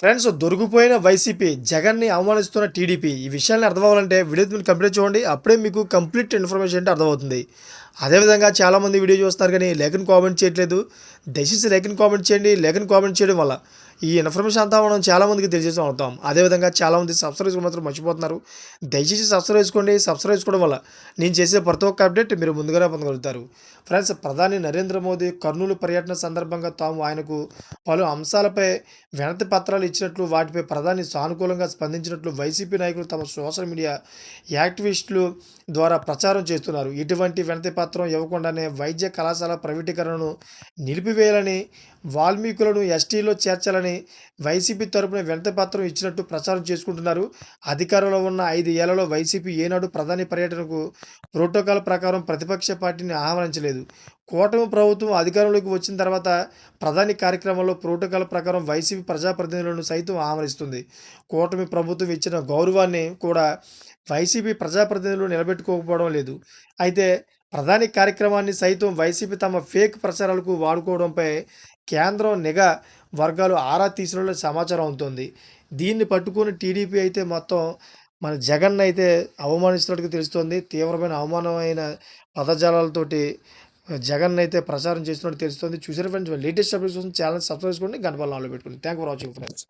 Friends దొరికిపోయిన YCP జగన్ని అవమానిస్తున్న TDP ఈ విషయాన్ని అర్థం అవ్వాలంటే వీడియో మీరు కంప్లీట్ చూడండి. అప్పుడే మీకు కంప్లీట్ ఇన్ఫర్మేషన్ అంటే అర్థమవుతుంది. అదేవిధంగా చాలామంది వీడియో చూస్తున్నారు కానీ లేఖను కామెంట్ చేయట్లేదు. దయచేసి లేఖను కామెంట్ చేయండి. లేఖను కామెంట్ చేయడం వల్ల ఈ ఇన్ఫర్మేషన్ అంతా మనం చాలామందికి తెలియజేస్తూ ఉంటాం. అదేవిధంగా చాలామంది సబ్స్క్రైబ్ మాత్రం మర్చిపోతున్నారు. దయచేసి సబ్స్క్రైబ్ చేసుకోండి. సబ్స్క్రైబ్ చేసుకోవడం వల్ల నేను చేసే ప్రతి ఒక్క అప్డేట్ మీరు ముందుగానే పొందగలుగుతారు. ఫ్రెండ్స్ ప్రధాని నరేంద్ర మోదీ కర్నూలు పర్యటన సందర్భంగా తాము ఆయనకు పలు అంశాలపై వినతి పత్రాలు ఇచ్చినట్లు వాటిపై ప్రధాని సానుకూలంగా స్పందించినట్లు వైసీపీ నాయకులు తమ సోషల్ మీడియా యాక్టివిస్టులు ద్వారా ప్రచారం చేస్తున్నారు. ఇటువంటి వినతి పత్రం ఇవ్వకుండానే వైద్య కళాశాల ప్రైవేటీకరణను నిలిపివేయాలని వాల్మీకులను ఎస్టీలో చేర్చాలని వైసీపీ తరపున వినతిపత్రం ఇచ్చినట్టు ప్రచారం చేసుకుంటున్నారు. అధికారంలో ఉన్న ఐదు ఏళ్ళలో వైసీపీ ఏనాడు ప్రధాని పర్యటనకు ప్రోటోకాల్ ప్రకారం ప్రతిపక్ష పార్టీని ఆహ్వానించలేదు. కూటమి ప్రభుత్వం అధికారంలోకి వచ్చిన తర్వాత ప్రధాని కార్యక్రమంలో ప్రోటోకాల్ ప్రకారం వైసీపీ ప్రజాప్రతినిధులను సైతం ఆహ్వానిస్తుంది. కూటమి ప్రభుత్వం ఇచ్చిన గౌరవాన్ని కూడా వైసీపీ ప్రజాప్రతినిధులు నిలబెట్టుకోకపోవడం లేదు. అయితే ప్రధాని కార్యక్రమాన్ని సైతం వైసీపీ తమ ఫేక్ ప్రచారాలకు వాడుకోవడంపై కేంద్రం నిఘా వర్గాలు ఆరా తీసినట్లు సమాచారం అవుతుంది. దీన్ని పట్టుకొని టీడీపీ అయితే మొత్తం మన జగన్ అయితే అవమానిస్తున్నట్టుగా తెలుస్తోంది. తీవ్రమైన అవమానమైన పదజాలాలతోటి జగన్ అయితే ప్రచారం చేస్తున్నట్టు తెలుస్తుంది. చూసారు ఫ్రెండ్స్ లేటెస్ట్ అప్డేట్స్ కోసం ఛానల్ సబ్స్క్రైబ్ చేసుకోండి. గంట నాలుగు పెట్టుకోండి. Thank for watching friends